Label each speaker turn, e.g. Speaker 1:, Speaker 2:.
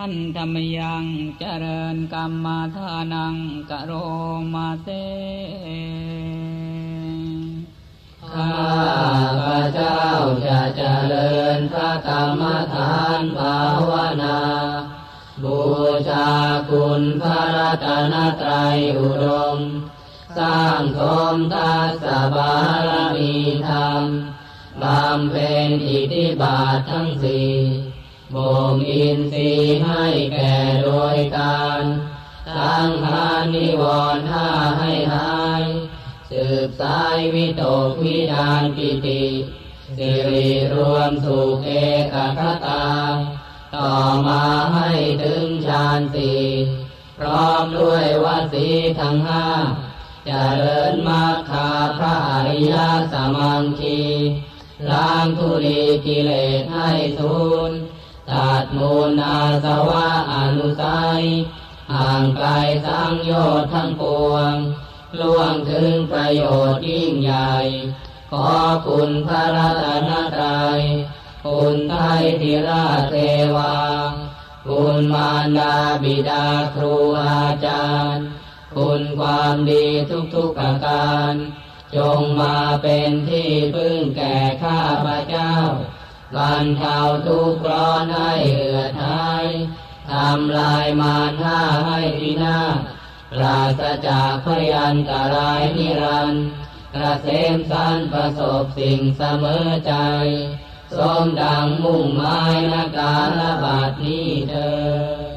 Speaker 1: ท่านธรรมยังเจริญกรรมมาทานังกะโรมาเต
Speaker 2: ข้าพระเจ้าจะเจริญพระกรรมฐานภาวนา บูชาคุณพระรัตนตรัยอุดม สร้างสมทัศบารมีธรรมบำเพ็ญอิทธิบาททั้งสี่ บ่มอินทรีย์ให้แก่โดยการทั้งทานนิวรณ์ห้าให้หาย สืบสายวิตกวิจารปิติสิริรวมสุขเอกคตา ต่อมาให้ถึงฌานสีพร้อมด้วยวสีทั้งห้าจเจริญมรรคาพระอริยสมังคีล้างทุลีกิเลสให้สูญ ตัดมูลอาสวะอนุสัยห่างไกลสังโยชน์ทั้งปวงล่วงถึงประโยชน์ยิ่งใหญ่ ขอคุณพระรัตนตรัยคุณไทยธิราชเทวา คุณมารดาบิดาครูอาจารย์ คุณความดีทุกๆประการ จงมาเป็นที่พึ่งแก่ข้าพระเจ้า บรรเทาทุกข์ร้อนให้เอือดหายทำลายมารห้าให้พินาศปราศจากพยันตรายนิรันดร์กระเสมสันประสบสิ่งเสมอใจ สมดังมุ่งหมายนาการละบาดนี้เธอ